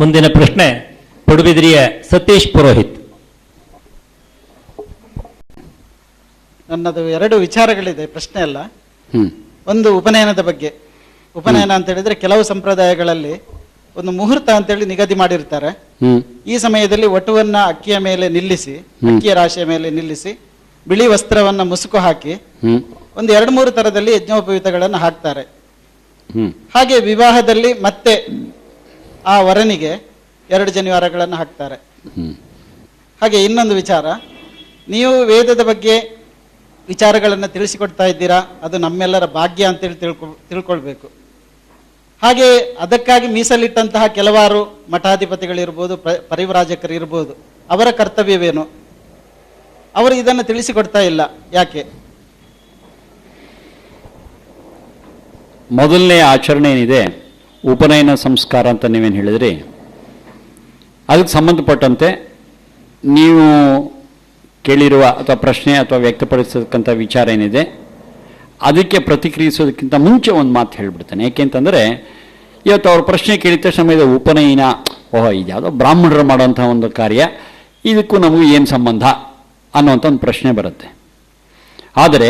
ಮುಂದಿನ ಪ್ರಶ್ನೆ ಪಡುಬಿದ್ರಿಯ ಸತೀಶ್ ಪುರೋಹಿತ್. ನನ್ನದು ಎರಡು ವಿಚಾರಗಳಿದೆ ಪ್ರಶ್ನೆ ಅಲ್ಲ. ಒಂದು ಉಪನಯನದ ಬಗ್ಗೆ. ಉಪನಯನ ಅಂತ ಹೇಳಿದ್ರೆ ಕೆಲವು ಸಂಪ್ರದಾಯಗಳಲ್ಲಿ ಒಂದು ಮುಹೂರ್ತ ಅಂತ ಹೇಳಿ ನಿಗದಿ ಮಾಡಿರ್ತಾರೆ. ಈ ಸಮಯದಲ್ಲಿ ಒಟುವನ್ನ ಅಕ್ಕಿಯ ಮೇಲೆ ನಿಲ್ಲಿಸಿ. ಅಕ್ಕಿಯ ರಾಶಿಯ ಮೇಲೆ ನಿಲ್ಲಿಸಿ ಬಿಳಿ ವಸ್ತ್ರವನ್ನ ಮುಸುಕು ಹಾಕಿ ಹ್ಮ್. ಒಂದು ಎರಡು ಮೂರು ತರದಲ್ಲಿ ಯಜ್ಞೋಪವೀತಗಳನ್ನು ಹಾಕ್ತಾರೆ. ಹಾಗೆ ವಿವಾಹದಲ್ಲಿ ಮತ್ತೆ ಆ ವರನಿಗೆ ಎರಡು ಜನಿವಾರಗಳನ್ನು ಹಾಕ್ತಾರೆ. ಹ್ಮ್. ಹಾಗೆ ಇನ್ನೊಂದು ವಿಚಾರ ನೀವು ವೇದದ ಬಗ್ಗೆ ವಿಚಾರಗಳನ್ನು ತಿಳಿಸಿಕೊಡ್ತಾ ಇದ್ದೀರಾ ಅದು ನಮ್ಮೆಲ್ಲರ ಭಾಗ್ಯ ಅಂತೇಳಿ ತಿಳ್ಕೊ ತಿಳ್ಕೊಳ್ಬೇಕು. ಹಾಗೆ ಅದಕ್ಕಾಗಿ ಮೀಸಲಿಟ್ಟಂತಹ ಕೆಲವಾರು ಮಠಾಧಿಪತಿಗಳಿರ್ಬೋದು ಪ- ಪರಿವ್ರಾಜಕರು ಇರ್ಬೋದು ಅವರ ಕರ್ತವ್ಯವೇನು? ಅವರು ಇದನ್ನು ತಿಳಿಸಿಕೊಡ್ತಾ ಇಲ್ಲ ಯಾಕೆ? ಮೊದಲನೇ ಆಚರಣೆ ಏನಿದೆ? ಉಪನಯನ ಸಂಸ್ಕಾರ ಅಂತ ನೀವೇನು ಹೇಳಿದ್ರಿ? ಅದಕ್ಕೆ ಸಂಬಂಧಪಟ್ಟಂತೆ ನೀವು ಕೇಳಿರುವ ಅಥವಾ ಪ್ರಶ್ನೆ ಅಥವಾ ವ್ಯಕ್ತಪಡಿಸತಕ್ಕಂಥ ವಿಚಾರ ಏನಿದೆ, ಅದಕ್ಕೆ ಪ್ರತಿಕ್ರಿಯಿಸೋದಕ್ಕಿಂತ ಮುಂಚೆ ಒಂದು ಮಾತು ಹೇಳಿಬಿಡ್ತೇನೆ. ಯಾಕೆಂತಂದರೆ ಇವತ್ತು ಅವ್ರ ಪ್ರಶ್ನೆ ಕೇಳಿದ ತಕ್ಷಣ ಸಮಯದ ಉಪನಯನ, ಓಹೋ, ಇದ್ಯಾವುದೋ ಬ್ರಾಹ್ಮಣರು ಮಾಡೋಂಥ ಒಂದು ಕಾರ್ಯ, ಇದಕ್ಕೂ ನಮಗೂ ಏನು ಸಂಬಂಧ ಅನ್ನೋಂಥ ಒಂದು ಪ್ರಶ್ನೆ ಬರುತ್ತೆ. ಆದರೆ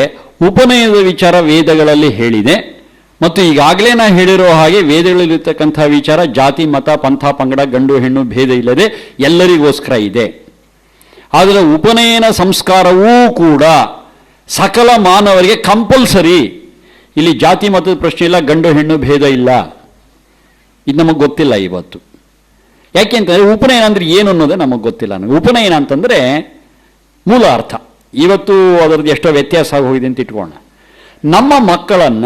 ಉಪನಯನದ ವಿಚಾರ ವೇದಗಳಲ್ಲಿ ಹೇಳಿದೆ. ಮತ್ತು ಈಗಾಗಲೇ ನಾ ಹೇಳಿರೋ ಹಾಗೆ ವೇದಗಳಲ್ಲಿರ್ತಕ್ಕಂಥ ವಿಚಾರ, ಜಾತಿ, ಮತ, ಪಂಥ, ಪಂಗಡ, ಗಂಡು, ಹೆಣ್ಣು ಭೇದ ಇಲ್ಲದೆ ಎಲ್ಲರಿಗೋಸ್ಕರ ಇದೆ. ಆದರೆ ಉಪನಯನ ಸಂಸ್ಕಾರವೂ ಕೂಡ ಸಕಲ ಮಾನವರಿಗೆ ಕಂಪಲ್ಸರಿ. ಇಲ್ಲಿ ಜಾತಿ, ಮತದ ಪ್ರಶ್ನೆ ಇಲ್ಲ, ಗಂಡು, ಹೆಣ್ಣು ಭೇದ ಇಲ್ಲ. ಇದು ನಮಗೆ ಗೊತ್ತಿಲ್ಲ ಇವತ್ತು. ಯಾಕೆಂತಂದ್ರೆ ಉಪನಯನ ಅಂದರೆ ಏನು ಅನ್ನೋದೇ ನಮಗೆ ಗೊತ್ತಿಲ್ಲ. ನಮಗೆ ಉಪನಯನ ಅಂತಂದರೆ ಮೂಲ ಅರ್ಥ. ಇವತ್ತು ಅದರದ್ದು ಎಷ್ಟೋ ವ್ಯತ್ಯಾಸ ಆಗೋಗಿದೆ ಅಂತ ಇಟ್ಕೋಣ ನಮ್ಮ ಮಕ್ಕಳನ್ನ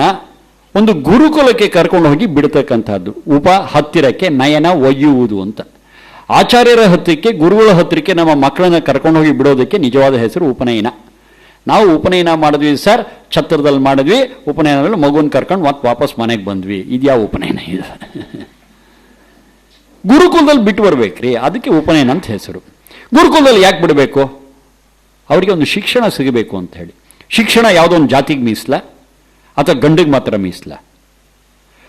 ಒಂದು ಗುರುಕುಲಕ್ಕೆ ಕರ್ಕೊಂಡು ಹೋಗಿ ಬಿಡ್ತಕ್ಕಂಥದ್ದು. ಉಪ ಹತ್ತಿರಕ್ಕೆ ನಯನ ಒಯ್ಯುವುದು ಅಂತ. ಆಚಾರ್ಯರ ಹತ್ತಿರಕ್ಕೆ, ಗುರುಗಳ ಹತ್ತಿರಕ್ಕೆ ನಮ್ಮ ಮಕ್ಕಳನ್ನ ಕರ್ಕೊಂಡು ಹೋಗಿ ಬಿಡೋದಕ್ಕೆ ನಿಜವಾದ ಹೆಸರು ಉಪನಯನ. ನಾವು ಉಪನಯನ ಮಾಡಿದ್ವಿ ಸರ್, ಛತ್ರದಲ್ಲಿ ಮಾಡಿದ್ವಿ ಉಪನಯನದಲ್ಲಿ ಮಗುವನ್ನು ಕರ್ಕೊಂಡು ಮತ್ತೆ ವಾಪಸ್ ಮನೆಗೆ ಬಂದ್ವಿ. ಇದ್ಯಾವ ಉಪನಯನ ಇದು? ಗುರುಕುಲದಲ್ಲಿ ಬಿಟ್ಟು ಬರ್ಬೇಕ್ರಿ, ಅದಕ್ಕೆ ಉಪನಯನ ಅಂತ ಹೆಸರು. ಗುರುಕುಲದಲ್ಲಿ ಯಾಕೆ ಬಿಡಬೇಕು? ಅವರಿಗೆ ಒಂದು ಶಿಕ್ಷಣ ಸಿಗಬೇಕು ಅಂತ ಹೇಳಿ. ಶಿಕ್ಷಣ ಯಾವುದೋ ಒಂದು ಜಾತಿಗೆ ಮೀಸಲ? ಅಥವಾ ಗಂಡಿಗೆ ಮಾತ್ರ ಮೀಸಲ.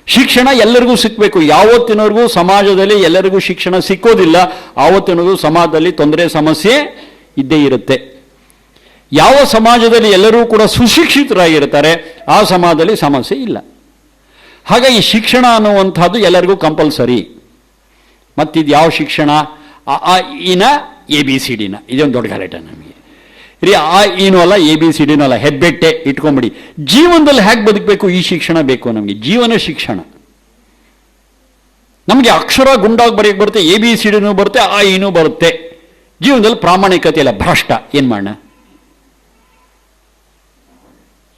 ಶಿಕ್ಷಣ ಎಲ್ಲರಿಗೂ ಸಿಕ್ಕಬೇಕು ಯಾವತ್ತಿನವರೆಗೂ ಸಮಾಜದಲ್ಲಿ ಎಲ್ಲರಿಗೂ ಶಿಕ್ಷಣ ಸಿಕ್ಕೋದಿಲ್ಲ ಆವತ್ತಿನವರೆಗೂ ಸಮಾಜದಲ್ಲಿ ತೊಂದರೆ ಸಮಸ್ಯೆ ಇದ್ದೇ ಇರುತ್ತೆ. ಯಾವ ಸಮಾಜದಲ್ಲಿ ಎಲ್ಲರೂ ಕೂಡ ಸುಶಿಕ್ಷಿತರಾಗಿರ್ತಾರೆ, ಆ ಸಮಾಜದಲ್ಲಿ ಸಮಸ್ಯೆ ಇಲ್ಲ. ಹಾಗಾಗಿ ಶಿಕ್ಷಣ ಅನ್ನುವಂಥದ್ದು ಎಲ್ಲರಿಗೂ ಕಂಪಲ್ಸರಿ. ಮತ್ತಿದು ಯಾವ ಶಿಕ್ಷಣ ಇನ ಎ ಬಿ ಸಿ ಡಿನ ಇದೊಂದು ದೊಡ್ಡ ಗಲಾಟೆ ನಮಗೆ. ರೀ, ಆ ಏನೂ ಅಲ್ಲ ಎ ಬಿ ಸಿ ಡಿನೂ ಅಲ್ಲ, ಹೆಬ್ಬೆಟ್ಟೆ ಇಟ್ಕೊಂಬಿಡಿ. ಜೀವನದಲ್ಲಿ ಹೇಗೆ ಬದುಕಬೇಕು? ಈ ಶಿಕ್ಷಣ ಬೇಕು ನಮಗೆ. ಜೀವನ ಶಿಕ್ಷಣ. ನಮಗೆ ಅಕ್ಷರ ಗುಂಡಾಗಿ ಬರೆಯಕ್ಕೆ ಬರುತ್ತೆ ಎ ಬಿ ಸಿ ಡಿನೂ ಬರುತ್ತೆ, ಆ ಏನೂ ಬರುತ್ತೆ. ಜೀವನದಲ್ಲಿ ಪ್ರಾಮಾಣಿಕತೆ ಇಲ್ಲ, ಭ್ರಷ್ಟ. ಏನು ಮಾಡೋಣ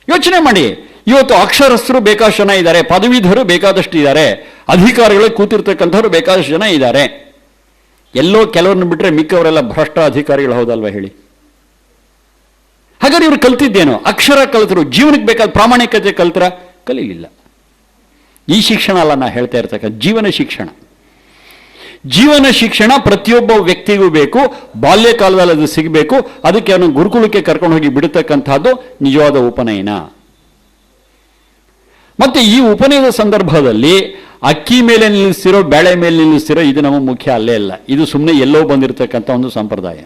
ಯೋಚನೆ ಮಾಡಿ. ಇವತ್ತು ಅಕ್ಷರಸ್ಥರು ಬೇಕಾದಷ್ಟು ಜನ ಇದ್ದಾರೆ, ಪದವೀಧರು ಬೇಕಾದಷ್ಟು ಇದ್ದಾರೆ, ಅಧಿಕಾರಿಗಳು ಕೂತಿರ್ತಕ್ಕಂಥವ್ರು ಬೇಕಾದಷ್ಟು ಜನ ಇದ್ದಾರೆ. ಎಲ್ಲೋ ಕೆಲವ್ರನ್ನ ಬಿಟ್ಟರೆ ಮಿಕ್ಕವರೆಲ್ಲ ಭ್ರಷ್ಟ ಅಧಿಕಾರಿಗಳು ಹೌದಲ್ವಾ ಹೇಳಿ? ಹಾಗಾದ್ರೆ ಇವ್ರು ಕಲ್ತಿದ್ದೇನು? ಅಕ್ಷರ ಕಲ್ತರು, ಜೀವನಕ್ಕೆ ಬೇಕಾದ ಪ್ರಾಮಾಣಿಕತೆ ಕಲ್ತರ? ಕಲೀಲಿಲ್ಲ. ಈ ಶಿಕ್ಷಣ ಅಲ್ಲ ನಾ ಹೇಳ್ತಾ ಇರ್ತಕ್ಕಂಥ ಜೀವನ ಶಿಕ್ಷಣ. ಜೀವನ ಶಿಕ್ಷಣ ಪ್ರತಿಯೊಬ್ಬ ವ್ಯಕ್ತಿಗೂ ಬೇಕು ಬಾಲ್ಯಕಾಲದಲ್ಲಿ ಅದು ಸಿಗಬೇಕು, ಅದಕ್ಕೆ ಅವನು ಗುರುಕುಲಕ್ಕೆ ಕರ್ಕೊಂಡು ಹೋಗಿ ಬಿಡತಕ್ಕಂಥದ್ದು ನಿಜವಾದ ಉಪನಯನ. ಮತ್ತೆ ಈ ಉಪನಯದ ಸಂದರ್ಭದಲ್ಲಿ ಅಕ್ಕಿ ಮೇಲೆ ನಿಲ್ಲಿಸ್ತಿರೋ ಬೇಳೆ ಮೇಲೆ ನಿಲ್ಲಿಸ್ತಿರೋ, ಇದು ನಮ್ಮ ಮುಖ್ಯ ಅಲ್ಲೇ ಅಲ್ಲ. ಇದು ಸುಮ್ಮನೆ ಎಲ್ಲೋ ಬಂದಿರತಕ್ಕಂಥ ಒಂದು ಸಂಪ್ರದಾಯ.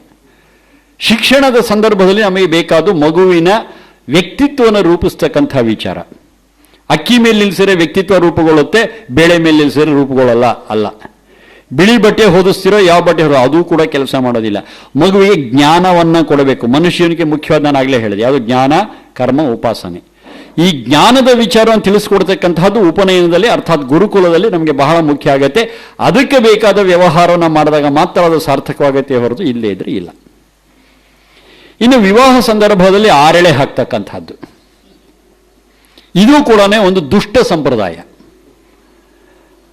ಶಿಕ್ಷಣದ ಸಂದರ್ಭದಲ್ಲಿ ನಮಗೆ ಬೇಕಾದ ಮಗುವಿನ ವ್ಯಕ್ತಿತ್ವವನ್ನು ರೂಪಿಸ್ತಕ್ಕಂಥ ವಿಚಾರ. ಅಕ್ಕಿ ಮೇಲೆ ನಿಲ್ಲಿಸಿದ್ರೆ ವ್ಯಕ್ತಿತ್ವ ರೂಪುಗೊಳ್ಳುತ್ತೆ, ಬೇಳೆ ಮೇಲೆ ನಿಲ್ಲಿಸಿದ್ರೆ ರೂಪುಗೊಳ್ಳಲ್ಲ, ಅಲ್ಲ. ಬಿಳಿ ಬಟ್ಟೆ ಹೋದಿಸ್ತಿರೋ ಯಾವ ಬಟ್ಟೆ ಹೋದ ಅದು ಕೂಡ ಕೆಲಸ ಮಾಡೋದಿಲ್ಲ. ಮಗುವಿಗೆ ಜ್ಞಾನವನ್ನು ಕೊಡಬೇಕು. ಮನುಷ್ಯನಿಗೆ ಮುಖ್ಯವಾದ ನಾನು ಆಗಲೇ ಹೇಳಿದೆ. ಯಾವುದು? ಜ್ಞಾನ, ಕರ್ಮ, ಉಪಾಸನೆ. ಈ ಜ್ಞಾನದ ವಿಚಾರವನ್ನು ತಿಳಿಸ್ಕೊಡ್ತಕ್ಕಂತಹದ್ದು ಉಪನಯನದಲ್ಲಿ, ಅರ್ಥಾತ್ ಗುರುಕುಲದಲ್ಲಿ ನಮಗೆ ಬಹಳ ಮುಖ್ಯ ಆಗತ್ತೆ. ಅದಕ್ಕೆ ಬೇಕಾದ ವ್ಯವಹಾರವನ್ನು ಮಾಡಿದಾಗ ಮಾತ್ರ ಅದು ಸಾರ್ಥಕವಾಗತ್ತೆ ಹೊರತು ಇಲ್ಲೇ ಇದ್ರೆ ಇಲ್ಲ. ಇನ್ನು ವಿವಾಹ ಸಂದರ್ಭದಲ್ಲಿ ಆರೆಳೆ ಹಾಕ್ತಕ್ಕಂಥದ್ದು. ಇದು ಕೂಡ ಒಂದು ದುಷ್ಟ ಸಂಪ್ರದಾಯ.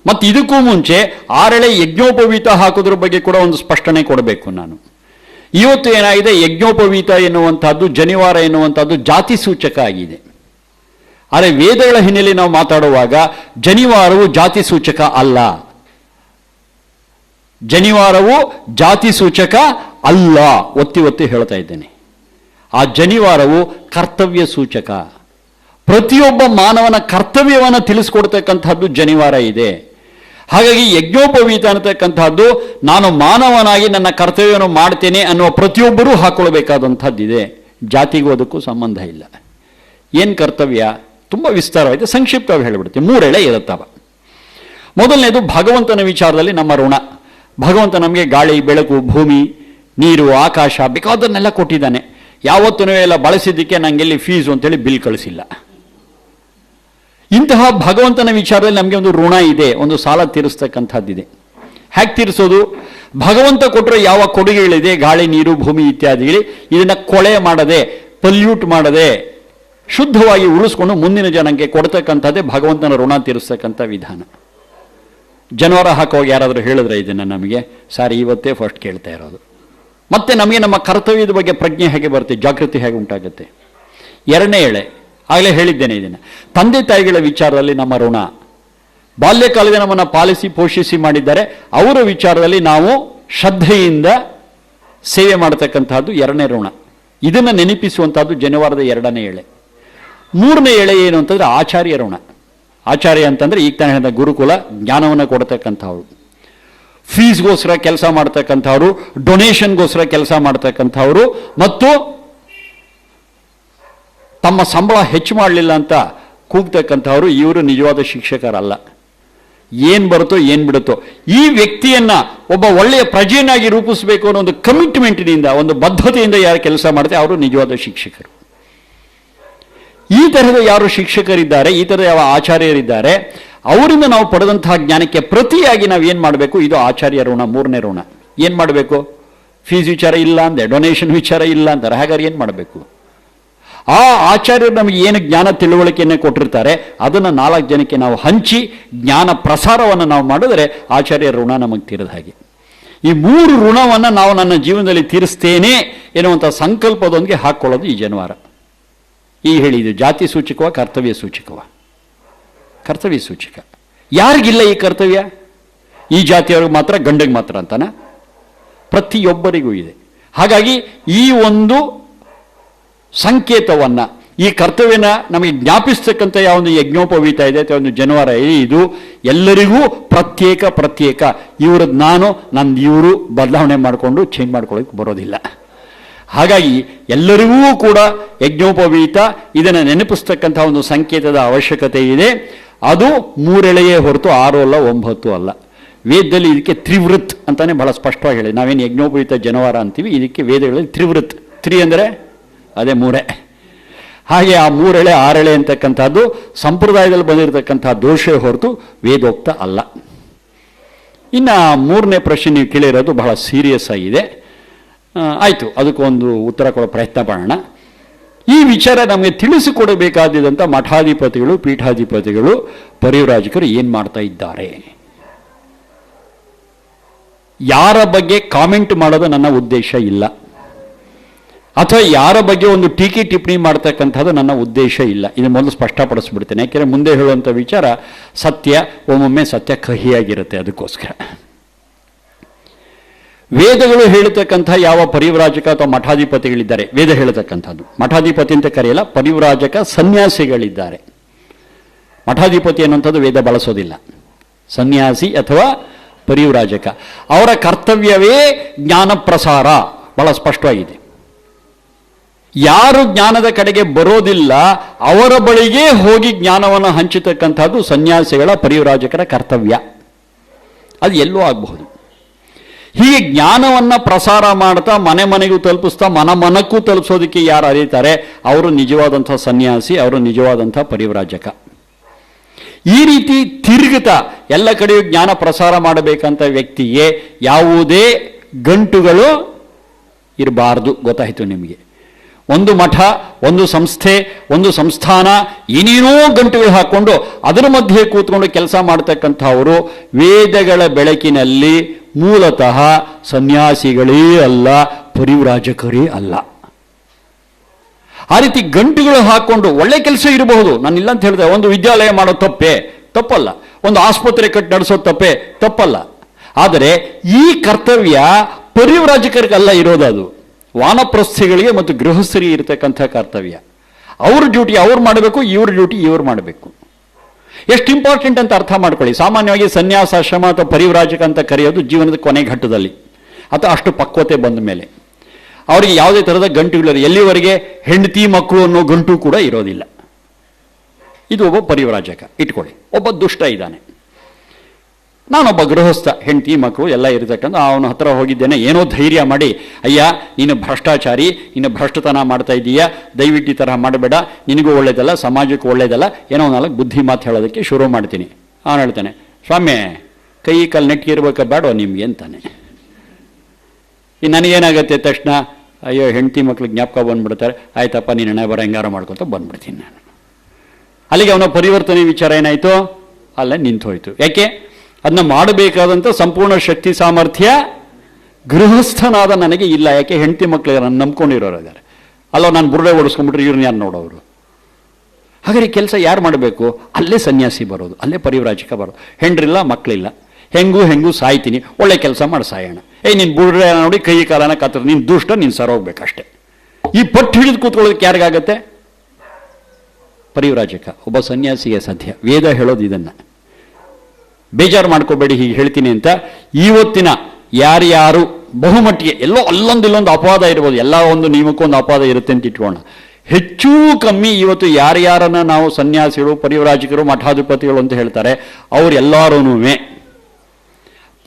ಮತ್ತು ಇದಕ್ಕೂ ಮುಂಚೆ ಆರೆಳೆ ಯಜ್ಞೋಪವೀತ ಹಾಕೋದ್ರ ಬಗ್ಗೆ ಕೂಡ ಒಂದು ಸ್ಪಷ್ಟನೆ ಕೊಡಬೇಕು ನಾನು. ಇವತ್ತು ಏನಾಗಿದೆ? ಯಜ್ಞೋಪವೀತ ಎನ್ನುವಂಥದ್ದು, ಜನಿವಾರ ಎನ್ನುವಂಥದ್ದು ಜಾತಿ ಸೂಚಕ ಆಗಿದೆ. ಆದರೆ ವೇದಗಳ ಹಿನ್ನೆಲೆ ನಾವು ಮಾತಾಡುವಾಗ ಜನಿವಾರವು ಜಾತಿ ಸೂಚಕ ಅಲ್ಲ. ಜನಿವಾರವು ಜಾತಿ ಸೂಚಕ ಅಲ್ಲ ಒತ್ತಿ ಒತ್ತಿ ಹೇಳ್ತಾ ಇದ್ದೇನೆ. ಆ ಜನಿವಾರವು ಕರ್ತವ್ಯ ಸೂಚಕ. ಪ್ರತಿಯೊಬ್ಬ ಮಾನವನ ಕರ್ತವ್ಯವನ್ನು ತಿಳಿಸ್ಕೊಡ್ತಕ್ಕಂಥದ್ದು ಜನಿವಾರ ಇದೆ. ಹಾಗಾಗಿ ಯಜ್ಞೋಪವೀತ ಅನ್ನತಕ್ಕಂಥದ್ದು, ನಾನು ಮಾನವನಾಗಿ ನನ್ನ ಕರ್ತವ್ಯವನ್ನು ಮಾಡ್ತೇನೆ ಅನ್ನುವ ಪ್ರತಿಯೊಬ್ಬರೂ ಹಾಕೊಳ್ಬೇಕಾದಂಥದ್ದಿದೆ ಜಾತಿಗೂ ಅದಕ್ಕೂ ಸಂಬಂಧ ಇಲ್ಲ. ಏನು ಕರ್ತವ್ಯ? ತುಂಬ ವಿಸ್ತಾರವಾಗಿದೆ, ಸಂಕ್ಷಿಪ್ತವಾಗಿ ಹೇಳಿಬಿಡ್ತೀನಿ. ಮೂರೆಳೆ ಇರುತ್ತವ. ಮೊದಲನೇದು ಭಗವಂತನ ವಿಚಾರದಲ್ಲಿ ನಮ್ಮ ಋಣ. ಭಗವಂತ ನಮಗೆ ಗಾಳಿ, ಬೆಳಕು, ಭೂಮಿ, ನೀರು, ಆಕಾಶ ಬೇಕಾದನ್ನೆಲ್ಲ ಕೊಟ್ಟಿದ್ದಾನೆ. ಯಾವತ್ತೂ ಎಲ್ಲ ಬಳಸಿದ್ದಕ್ಕೆ ನನಗೆ ಇಲ್ಲಿ ಫೀಸು ಅಂತೇಳಿ ಬಿಲ್ ಕಳಿಸಿಲ್ಲ. ಇಂತಹ ಭಗವಂತನ ವಿಚಾರದಲ್ಲಿ ನಮಗೆ ಒಂದು ಋಣ ಇದೆ, ಒಂದು ಸಾಲ ತೀರಿಸ್ತಕ್ಕಂಥದ್ದಿದೆ. ಹ್ಯಾಕ್ ತೀರಿಸೋದು? ಭಗವಂತ ಕೊಟ್ಟರೆ ಯಾವ ಕೊಡುಗೆಗಳಿದೆ, ಗಾಳಿ, ನೀರು, ಭೂಮಿ ಇತ್ಯಾದಿಗಳು, ಇದನ್ನು ಕೊಳೆ ಮಾಡದೆ ಪಲ್ಯೂಟ್ ಮಾಡದೆ, ಶುದ್ಧವಾಗಿ ಉಳಿಸ್ಕೊಂಡು ಮುಂದಿನ ಜನಕ್ಕೆ ಕೊಡ್ತಕ್ಕಂಥದ್ದೇ ಭಗವಂತನ ಋಣ ತೀರಿಸ್ತಕ್ಕಂಥ ವಿಧಾನ. ಜನವರ ಹಾಕುವಾಗ ಯಾರಾದರೂ ಹೇಳಿದ್ರೆ ಇದನ್ನು ನಮಗೆ. ಸಾರಿ, ಇವತ್ತೇ ಫಸ್ಟ್ ಕೇಳ್ತಾ ಇರೋದು. ಮತ್ತೆ ನಮಗೆ ನಮ್ಮ ಕರ್ತವ್ಯದ ಬಗ್ಗೆ ಪ್ರಜ್ಞೆ ಹೇಗೆ ಬರುತ್ತೆ, ಜಾಗೃತಿ ಹೇಗೆ ಉಂಟಾಗುತ್ತೆ? ಎರಡನೇ ಎಳೆ, ಆಗಲೇ ಹೇಳಿದ್ದೇನೆ ಇದನ್ನು. ತಂದೆ ತಾಯಿಗಳ ವಿಚಾರದಲ್ಲಿ ನಮ್ಮ ಋಣ. ಬಾಲ್ಯಕಾಲದ ನಮ್ಮನ್ನು ಪಾಲಿಸಿ, ಪೋಷಿಸಿ ಮಾಡಿದ್ದಾರೆ. ಅವರ ವಿಚಾರದಲ್ಲಿ ನಾವು ಶ್ರದ್ಧೆಯಿಂದ ಸೇವೆ ಮಾಡತಕ್ಕಂತಹದ್ದು ಎರಡನೇ ಋಣ. ಇದನ್ನು ನೆನಪಿಸುವಂಥದ್ದು ಜನವಾರದ ಎರಡನೇ ಎಳೆ. ಮೂರನೇ ಎಳೆ ಏನು ಅಂತಂದರೆ ಆಚಾರ್ಯ ಋಣ. ಆಚಾರ್ಯ ಅಂತಂದರೆ ಈಗ ತಾನೇ ಹೇಳಿದ ಗುರುಕುಲ, ಜ್ಞಾನವನ್ನು ಕೊಡ್ತಕ್ಕಂಥವ್ರು ಫೀಸ್ಗೋಸ್ಕರ ಕೆಲಸ ಮಾಡ್ತಕ್ಕಂಥವ್ರು ಡೊನೇಷನ್ಗೋಸ್ಕರ ಕೆಲಸ ಮಾಡ್ತಕ್ಕಂಥವ್ರು, ಮತ್ತು ತಮ್ಮ ಸಂಬಳ ಹೆಚ್ಚು ಮಾಡಲಿಲ್ಲ ಅಂತ ಕೂಗ್ತಕ್ಕಂಥವ್ರು, ಇವರು ನಿಜವಾದ ಶಿಕ್ಷಕರಲ್ಲ. ಏನು ಬರುತ್ತೋ ಏನು ಬಿಡುತ್ತೋ. ಈ ವ್ಯಕ್ತಿಯನ್ನ ಒಬ್ಬ ಒಳ್ಳೆಯ ಪ್ರಜೆಯನ್ನಾಗಿ ರೂಪಿಸಬೇಕು ಅನ್ನೋ ಒಂದು ಕಮಿಟ್ಮೆಂಟ್ನಿಂದ ಒಂದು ಬದ್ಧತೆಯಿಂದ ಯಾರು ಕೆಲಸ ಮಾಡ್ತಾರೆ ಅವರು ನಿಜವಾದ ಶಿಕ್ಷಕರು. ಈ ತರಹದ ಯಾರು ಶಿಕ್ಷಕರಿದ್ದಾರೆ, ಈ ತರದ ಯಾವ ಆಚಾರ್ಯರಿದ್ದಾರೆ ಅವರಿಂದ ನಾವು ಪಡೆದಂತಹ ಜ್ಞಾನಕ್ಕೆ ಪ್ರತಿಯಾಗಿ ನಾವು ಏನು ಮಾಡಬೇಕು? ಇದು ಆಚಾರ್ಯ ಋಣ, ಮೂರನೇ ಋಣ. ಏನು ಮಾಡಬೇಕು? ಫೀಸ್ ವಿಚಾರ ಇಲ್ಲ ಅಂದರೆ ಡೊನೇಷನ್ ವಿಚಾರ ಇಲ್ಲ ಅಂತಾರೆ. ಹಾಗಾದ್ರೆ ಏನು ಮಾಡಬೇಕು? ಆ ಆಚಾರ್ಯರು ನಮಗೆ ಏನು ಜ್ಞಾನ ತಿಳುವಳಿಕೆಯನ್ನು ಕೊಟ್ಟಿರ್ತಾರೆ, ಅದನ್ನು ನಾಲ್ಕು ಜನಕ್ಕೆ ನಾವು ಹಂಚಿ ಜ್ಞಾನ ಪ್ರಸಾರವನ್ನು ನಾವು ಮಾಡಿದರೆ ಆಚಾರ್ಯ ಋಣ ನಮಗೆ ತೀರದ ಹಾಗೆ. ಈ ಮೂರು ಋಣವನ್ನು ನಾವು ನನ್ನ ಜೀವನದಲ್ಲಿ ತೀರಿಸ್ತೇನೆ ಎನ್ನುವಂಥ ಸಂಕಲ್ಪದೊಂದಿಗೆ ಹಾಕ್ಕೊಳ್ಳೋದು ಈ ಜನವಾರ. ಈ ಹೇಳಿದ್ದು ಜಾತಿ ಸೂಚಕವ, ಕರ್ತವ್ಯ ಸೂಚಕವ. ಕರ್ತವ್ಯ ಸೂಚಕ. ಯಾರಿಗಿಲ್ಲ ಈ ಕರ್ತವ್ಯ? ಈ ಜಾತಿಯವ್ರಿಗೆ ಮಾತ್ರ, ಗಂಡಗೆ ಮಾತ್ರ ಅಂತಾನ? ಪ್ರತಿಯೊಬ್ಬರಿಗೂ ಇದೆ. ಹಾಗಾಗಿ ಈ ಒಂದು ಸಂಕೇತವನ್ನು, ಈ ಕರ್ತವ್ಯನ ನಮಗೆ ಜ್ಞಾಪಿಸ್ತಕ್ಕಂಥ ಯಾವ ಒಂದು ಯಜ್ಞೋಪವೀತ ಇದೆ, ಅಥವಾ ಒಂದು ಜನವಾರ ಇದೆ, ಇದು ಎಲ್ಲರಿಗೂ ಪ್ರತ್ಯೇಕ ಪ್ರತ್ಯೇಕ. ಇವ್ರದ್ದು ನಾನು, ನಂದು ಇವರು ಬದಲಾವಣೆ ಮಾಡಿಕೊಂಡು ಚೇಂಜ್ ಮಾಡ್ಕೊಳ್ಳೋಕೆ ಬರೋದಿಲ್ಲ. ಹಾಗಾಗಿ ಎಲ್ಲರಿಗೂ ಕೂಡ ಯಜ್ಞೋಪವೀತ, ಇದನ್ನು ನೆನಪಿಸ್ತಕ್ಕಂಥ ಒಂದು ಸಂಕೇತದ ಅವಶ್ಯಕತೆ ಇದೆ. ಅದು ಮೂರೆಳೆಯೇ ಹೊರತು ಆರು ಅಲ್ಲ, ಒಂಬತ್ತು ಅಲ್ಲ. ವೇದದಲ್ಲಿ ಇದಕ್ಕೆ ತ್ರಿವೃತ್ ಅಂತಾನೆ ಬಹಳ ಸ್ಪಷ್ಟವಾಗಿ ಹೇಳಿ ನಾವೇನು ಯಜ್ಞೋಪವೀತ ಜನವಾರ ಅಂತೀವಿ, ಇದಕ್ಕೆ ವೇದಗಳಲ್ಲಿ ತ್ರಿವೃತ್. ತ್ರಿ ಅಂದರೆ ಅದೇ ಮೂರೆ. ಹಾಗೆ ಆ ಮೂರೆಳೆ, ಆರೆಳೆ ಅಂತಕ್ಕಂಥದ್ದು ಸಂಪ್ರದಾಯದಲ್ಲಿ ಬಂದಿರತಕ್ಕಂಥ ದೋಷ ಹೊರತು ವೇದೋಕ್ತ ಅಲ್ಲ. ಇನ್ನು ಮೂರನೇ ಪ್ರಶ್ನೆ ನೀವು ಕೇಳಿರೋದು ಬಹಳ ಸೀರಿಯಸ್ ಆಗಿದೆ. ಆಯಿತು, ಅದಕ್ಕೊಂದು ಉತ್ತರ ಕೊಡೋ ಪ್ರಯತ್ನ ಪಡೋಣ ಈ ವಿಚಾರ ನಮಗೆ ತಿಳಿಸಿಕೊಡಬೇಕಾದಂಥ ಮಠಾಧಿಪತಿಗಳು, ಪೀಠಾಧಿಪತಿಗಳು, ಪರಿವರಾಜಕರು ಏನು ಮಾಡ್ತಾ ಇದ್ದಾರೆ? ಯಾರ ಬಗ್ಗೆ ಕಾಮೆಂಟ್ ಮಾಡೋದು ನನ್ನ ಉದ್ದೇಶ ಇಲ್ಲ. ಅಥವಾ ಯಾರ ಬಗ್ಗೆ ಒಂದು ಟೀಕೆ ಟಿಪ್ಪಣಿ ಮಾಡ್ತಕ್ಕಂಥದ್ದು ನನ್ನ ಉದ್ದೇಶ ಇಲ್ಲ. ಇದು ಮೊದಲು ಸ್ಪಷ್ಟಪಡಿಸ್ಬಿಡ್ತೇನೆ. ಯಾಕೆಂದರೆ ಮುಂದೆ ಹೇಳುವಂಥ ವಿಚಾರ ಸತ್ಯ, ಒಮ್ಮೊಮ್ಮೆ ಸತ್ಯ ಕಹಿಯಾಗಿರುತ್ತೆ ಅದಕ್ಕೋಸ್ಕರ. ವೇದಗಳು ಹೇಳತಕ್ಕಂಥ ಯಾವ ಪರಿವ್ರಾಜಕ ಅಥವಾ ಮಠಾಧಿಪತಿಗಳಿದ್ದಾರೆ? ವೇದ ಹೇಳತಕ್ಕಂಥದ್ದು. ಮಠಾಧಿಪತಿ ಅಂತ ಕರೆಯಲ್ಲ, ಪರಿವ್ರಾಜಕ ಸನ್ಯಾಸಿಗಳಿದ್ದಾರೆ. ಮಠಾಧಿಪತಿ ಅನ್ನುವಂಥದ್ದು ವೇದ ಬಳಸೋದಿಲ್ಲ. ಸನ್ಯಾಸಿ ಅಥವಾ ಪರಿವ್ರಾಜಕ. ಅವರ ಕರ್ತವ್ಯವೇ ಜ್ಞಾನ ಪ್ರಸಾರ ಬಹಳ ಸ್ಪಷ್ಟವಾಗಿದೆ. ಯಾರು ಜ್ಞಾನದ ಕಡೆಗೆ ಬರೋದಿಲ್ಲ, ಅವರ ಬಳಿಗೆ ಹೋಗಿ ಜ್ಞಾನವನ್ನು ಹಂಚತಕ್ಕಂಥದ್ದು ಸನ್ಯಾಸಿಗಳ, ಪರಿವ್ರಾಜಕರ ಕರ್ತವ್ಯ. ಅದು ಎಲ್ಲೂ ಆಗಬಹುದು. ಹೀಗೆ ಜ್ಞಾನವನ್ನ ಪ್ರಸಾರ ಮಾಡ್ತಾ ಮನೆ ಮನೆಗೂ ತಲುಪಿಸ್ತಾ ಮನ ಮನಕ್ಕೂ ತಲುಪಿಸೋದಕ್ಕೆ ಯಾರು ಅರಿತಾರೆ? ಅವರು ನಿಜವಾದಂಥ ಸನ್ಯಾಸಿ, ಅವರು ನಿಜವಾದಂಥ ಪರಿವ್ರಾಜಕ. ಈ ರೀತಿ ತಿರುಗುತ್ತಾ ಎಲ್ಲ ಕಡೆಯೂ ಜ್ಞಾನ ಪ್ರಸಾರ ಮಾಡಬೇಕಂತ ವ್ಯಕ್ತಿಗೆ ಯಾವುದೇ ಗಂಟುಗಳು ಇರಬಾರ್ದು, ಗೊತ್ತಾಯಿತು ನಿಮಗೆ. ಒಂದು ಮಠ, ಒಂದು ಸಂಸ್ಥೆ, ಒಂದು ಸಂಸ್ಥಾನ, ಏನೇನೋ ಗಂಟುಗಳು ಹಾಕ್ಕೊಂಡು ಅದರ ಮಧ್ಯೆ ಕೂತ್ಕೊಂಡು ಕೆಲಸ ಮಾಡ್ತಕ್ಕಂಥವರು ವೇದಗಳ ಬೆಳಕಿನಲ್ಲಿ ಮೂಲತಃ ಸನ್ಯಾಸಿಗಳೇ ಅಲ್ಲ, ಪರಿವ್ರಾಜಕರೇ ಅಲ್ಲ. ಆ ರೀತಿ ಗಂಟುಗಳು ಹಾಕೊಂಡು ಒಳ್ಳೆ ಕೆಲಸ ಇರಬಹುದು. ನಾನು ಇಲ್ಲ ಅಂತ ಹೇಳಿದೆ, ಒಂದು ವಿದ್ಯಾಲಯ ಮಾಡೋ ತಪ್ಪೇ? ತಪ್ಪಲ್ಲ. ಒಂದು ಆಸ್ಪತ್ರೆ ಕಟ್ಟಿ ನಡೆಸೋ ತಪ್ಪೆ? ತಪ್ಪಲ್ಲ. ಆದರೆ ಈ ಕರ್ತವ್ಯ ಪರಿವ್ರಾಜಕರಿಗಲ್ಲ ಇರೋದದು. ವಾನಪ್ರಸ್ಥಿಗಳಿಗೆ ಮತ್ತು ಗೃಹಸ್ಥರಿಗೆ ಇರತಕ್ಕಂಥ ಕರ್ತವ್ಯ. ಅವ್ರ ಡ್ಯೂಟಿ ಅವ್ರು ಮಾಡಬೇಕು, ಇವ್ರ ಡ್ಯೂಟಿ ಇವ್ರು ಮಾಡಬೇಕು. ಎಷ್ಟು ಇಂಪಾರ್ಟೆಂಟ್ ಅಂತ ಅರ್ಥ ಮಾಡ್ಕೊಳ್ಳಿ. ಸಾಮಾನ್ಯವಾಗಿ ಸನ್ಯಾಸಾಶ್ರಮ ಅಥವಾ ಪರಿವ್ರಾಜಕ ಅಂತ ಕರೆಯೋದು ಜೀವನದ ಕೊನೆ ಘಟ್ಟದಲ್ಲಿ. ಅಥವಾ ಅಷ್ಟು ಪಕ್ವತೆ ಬಂದ ಮೇಲೆ. ಅವರಿಗೆ ಯಾವುದೇ ಥರದ ಗಂಟುಗಳಿಲ್ಲ. ಎಲ್ಲಿವರೆಗೆ ಹೆಂಡತಿ, ಮಕ್ಕಳು ಅನ್ನೋ ಗಂಟು ಕೂಡ ಇರೋದಿಲ್ಲ. ಇದು ಒಬ್ಬ ಪರಿವ್ರಾಜಕ. ಇಟ್ಕೊಳ್ಳಿ. ಒಬ್ಬ ದುಷ್ಟ ಇದ್ದಾನೆ. ನಾನೊಬ್ಬ ಗೃಹಸ್ಥ, ಹೆಂಡತಿ, ಮಕ್ಕಳು ಎಲ್ಲ ಇರತಕ್ಕಂಥ ಅವನ ಹತ್ರ ಹೋಗಿದ್ದೇನೆ. ಏನೋ ಧೈರ್ಯ ಮಾಡಿ, ಅಯ್ಯ, ನೀನು ಭ್ರಷ್ಟಾಚಾರಿ, ನೀನು ಭ್ರಷ್ಟತನ ಮಾಡ್ತಾ ಇದ್ದೀಯಾ ದಯವಿಟ್ಟು ಈ ತರಹ ಮಾಡಬೇಡ, ನಿನಗೂ ಒಳ್ಳೇದಲ್ಲ, ಸಮಾಜಕ್ಕೂ ಒಳ್ಳೇದಲ್ಲ. ಏನೋ ನಾಲ್ಕು ಬುದ್ಧಿ ಮಾತು ಹೇಳೋದಕ್ಕೆ ಶುರು ಮಾಡ್ತೀನಿ. ಅವನು ಹೇಳ್ತಾನೆ, ಸ್ವಾಮಿ, ಕೈ ಕಾಲು ನೆಟ್ಟಿರ್ಬೇಕ ಬೇಡೋ ನಿಮ್ಗೆ? ಅಂತಾನೆ. ಈ ನನಗೇನಾಗತ್ತೆ ತಕ್ಷಣ? ಅಯ್ಯೋ, ಹೆಂಡತಿ ಮಕ್ಳಿಗೆ ಜ್ಞಾಪಕ ಬಂದ್ಬಿಡ್ತಾರೆ. ಆಯ್ತಪ್ಪ, ನೀನು ಹಣೆ ಬರ ಹೆಂಗಾರ ಮಾಡ್ಕೊತ ಬಂದ್ಬಿಡ್ತೀನಿ ನಾನು. ಅಲ್ಲಿಗೆ ಅವನ ಪರಿವರ್ತನೆ ವಿಚಾರ ಏನಾಯಿತು? ಅಲ್ಲೇ ನಿಂತು ಹೋಯಿತು ಯಾಕೆ? ಅದನ್ನ ಮಾಡಬೇಕಾದಂಥ ಸಂಪೂರ್ಣ ಶಕ್ತಿ ಸಾಮರ್ಥ್ಯ ಗೃಹಸ್ಥನಾದ ನನಗೆ ಇಲ್ಲ. ಯಾಕೆ? ಹೆಂಡತಿ ಮಕ್ಕಳಿಗೆ ನಾನು ನಂಬ್ಕೊಂಡಿರೋರು ಇದ್ದಾರೆ. ಅಲ್ಲೋ, ನಾನು ಬುರುಡೆ ಓಡಿಸ್ಕೊಂಡ್ಬಿಟ್ರೆ ಇವ್ರನ್ನ ಯಾರು ನೋಡೋರು? ಹಾಗಾದ್ರೆ ಕೆಲಸ ಯಾರು ಮಾಡಬೇಕು? ಅಲ್ಲೇ ಸನ್ಯಾಸಿ ಬರೋದು, ಅಲ್ಲೇ ಪರಿವ್ರಾಜಕ ಬರೋದು. ಹೆಂಡ್ರಿಲ್ಲ ಮಕ್ಕಳಿಲ್ಲ ಹೆಂಗೂ ಹೆಂಗೂ ಸಾಯ್ತೀನಿ. ಒಳ್ಳೆ ಕೆಲಸ ಮಾಡಿ, ಸಾಯೋಣ. ಏಯ್, ನೀನು ಬುರುಡೆ ನೋಡಿ ಕೈ ಕಾಲನ ಕತ್ರ. ನೀನು ದುಷ್ಟ, ನೀನು ಸರೋಗ್ಬೇಕಷ್ಟೇ ಈ ಪಟ್ಟು ಹಿಡಿದು ಕೂತ್ಕೊಳ್ಳೋದಕ್ಕೆ ಯಾರಿಗಾಗತ್ತೆ? ಪರಿವ್ರಾಜಕ. ಒಬ್ಬ ಸನ್ಯಾಸಿಗೆ ಸಾಧ್ಯ ವೇದ ಹೇಳೋದು ಇದನ್ನ. ಬೇಜಾರು ಮಾಡ್ಕೋಬೇಡಿ, ಹೀಗೆ ಹೇಳ್ತೀನಿ ಅಂತ ಇವತ್ತಿನ ಯಾರ್ಯಾರು ಬಹುಮಟ್ಟಿಗೆ ಎಲ್ಲೋ ಅಲ್ಲೊಂದು ಇಲ್ಲೊಂದು ಅಪವಾದ ಇರ್ಬೋದು, ಎಲ್ಲ ಒಂದು ನಿಯಮಕ್ಕೊಂದು ಅಪವಾದ ಇರುತ್ತೆ ಅಂತ ಇಟ್ಕೋಣ ಹೆಚ್ಚು ಕಮ್ಮಿ ಇವತ್ತು ಯಾರ್ಯಾರನ್ನ ನಾವು ಸನ್ಯಾಸಿಗಳು, ಪರಿವರಾಜಕರು, ಮಠಾಧಿಪತಿಗಳು ಅಂತ ಹೇಳ್ತಾರೆ ಅವರೆಲ್ಲರೂ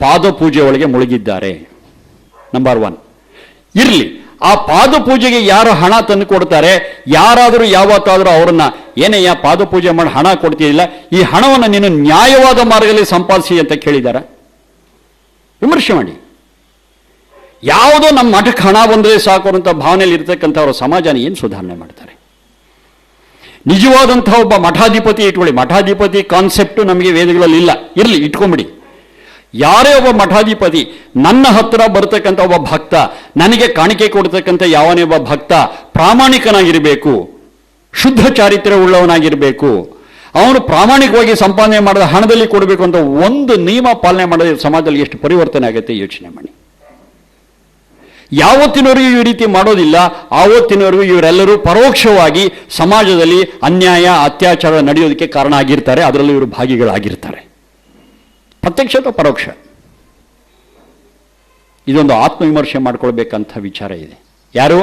ಪಾದ ಪೂಜೆ ಒಳಗೆ ಮುಳುಗಿದ್ದಾರೆ. ನಂಬರ್ ಒನ್ ಇರಲಿ ಆ ಪಾದ ಪೂಜೆಗೆ ಯಾರು ಹಣ ತಂದು ಕೊಡ್ತಾರೆ? ಯಾರಾದರೂ ಯಾವತ್ತಾದರೂ ಅವರನ್ನ, ಏನಯ್ಯ ಪಾದ ಪೂಜೆ ಮಾಡಿ ಹಣ ಕೊಡ್ತಿದ್ದಿಲ್ಲ ಈ ಹಣವನ್ನು ನೀನು ನ್ಯಾಯವಾದ ಮಾರ್ಗದಲ್ಲಿ ಸಂಪಾದಿಸಿ ಅಂತ ಕೇಳಿದ್ದಾರೆ ವಿಮರ್ಶೆ ಮಾಡಿ. ಯಾವುದೋ ನಮ್ಮ ಮಠಕ್ಕೆ ಹಣ ಬಂದರೆ ಸಾಕು ಅಂತ ಭಾವನೆಯಲ್ಲಿ ಇರ್ತಕ್ಕಂಥವ್ರ ಸಮಾಜನ ಏನು ಸುಧಾರಣೆ ಮಾಡ್ತಾರೆ? ನಿಜವಾದಂಥ ಒಬ್ಬ ಮಠಾಧಿಪತಿ ಇಟ್ಕೊಳ್ಳಿ. ಮಠಾಧಿಪತಿ ಕಾನ್ಸೆಪ್ಟು ನಮಗೆ ವೇದಗಳಲ್ಲಿ ಇಲ್ಲ. ಇರಲಿ, ಇಟ್ಕೊಂಬಿಡಿ. ಯಾರೇ ಒಬ್ಬ ಮಠಾಧಿಪತಿ, ನನ್ನ ಹತ್ತಿರ ಬರ್ತಕ್ಕಂಥ ಒಬ್ಬ ಭಕ್ತ, ನನಗೆ ಕಾಣಿಕೆ ಕೊಡ್ತಕ್ಕಂಥ ಯಾವನೇ ಒಬ್ಬ ಭಕ್ತ ಪ್ರಾಮಾಣಿಕನಾಗಿರಬೇಕು, ಶುದ್ಧ ಚಾರಿತ್ರ್ಯ ಉಳ್ಳವನಾಗಿರಬೇಕು, ಅವನು ಪ್ರಾಮಾಣಿಕವಾಗಿ ಸಂಪಾದನೆ ಮಾಡಿದ ಹಣದಲ್ಲಿ ಕೊಡಬೇಕು ಅಂತ ಒಂದು ನಿಯಮ ಪಾಲನೆ ಮಾಡಿದ್ರೆ ಸಮಾಜದಲ್ಲಿ ಎಷ್ಟು ಪರಿವರ್ತನೆ ಆಗುತ್ತೆ ಯೋಚನೆ ಮಾಡಿ. ಯಾವತ್ತಿನವರೆಗೂ ಈ ರೀತಿ ಮಾಡೋದಿಲ್ಲ, ಆವತ್ತಿನವರೆಗೂ ಇವರೆಲ್ಲರೂ ಪರೋಕ್ಷವಾಗಿ ಸಮಾಜದಲ್ಲಿ ಅನ್ಯಾಯ, ಅತ್ಯಾಚಾರ ನಡೆಯೋದಕ್ಕೆ ಕಾರಣ ಆಗಿರ್ತಾರೆ, ಅದರಲ್ಲಿ ಇವರು ಭಾಗಿಗಳಾಗಿರ್ತಾರೆ. ಪ್ರತ್ಯಕ್ಷ ಅಥವಾ ಪರೋಕ್ಷ? ಇದೊಂದು ಆತ್ಮವಿಮರ್ಶೆ ಮಾಡ್ಕೊಳ್ಬೇಕಂತ ವಿಚಾರ ಇದೆ. ಯಾರು?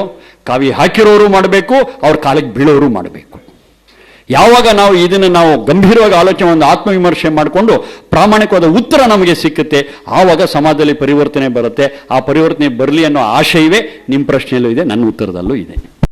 ಕಾವಿ ಹಾಕಿರೋರು ಮಾಡಬೇಕು, ಅವ್ರ ಕಾಲಿಗೆ ಬೀಳೋರು ಮಾಡಬೇಕು. ಯಾವಾಗ ನಾವು ಇದನ್ನು ನಾವು ಗಂಭೀರವಾಗಿ ಆಲೋಚನೆ ಒಂದು ಆತ್ಮವಿಮರ್ಶೆ ಮಾಡಿಕೊಂಡು ಪ್ರಾಮಾಣಿಕವಾದ ಉತ್ತರ ನಮಗೆ ಸಿಕ್ಕುತ್ತೆ, ಆವಾಗ ಸಮಾಜದಲ್ಲಿ ಪರಿವರ್ತನೆ ಬರುತ್ತೆ. ಆ ಪರಿವರ್ತನೆ ಬರಲಿ ಅನ್ನೋ ಆಶಯವೇ ನಿಮ್ಮ ಪ್ರಶ್ನೆಯಲ್ಲೂ ಇದೆ, ನನ್ನ ಉತ್ತರದಲ್ಲೂ ಇದೆ.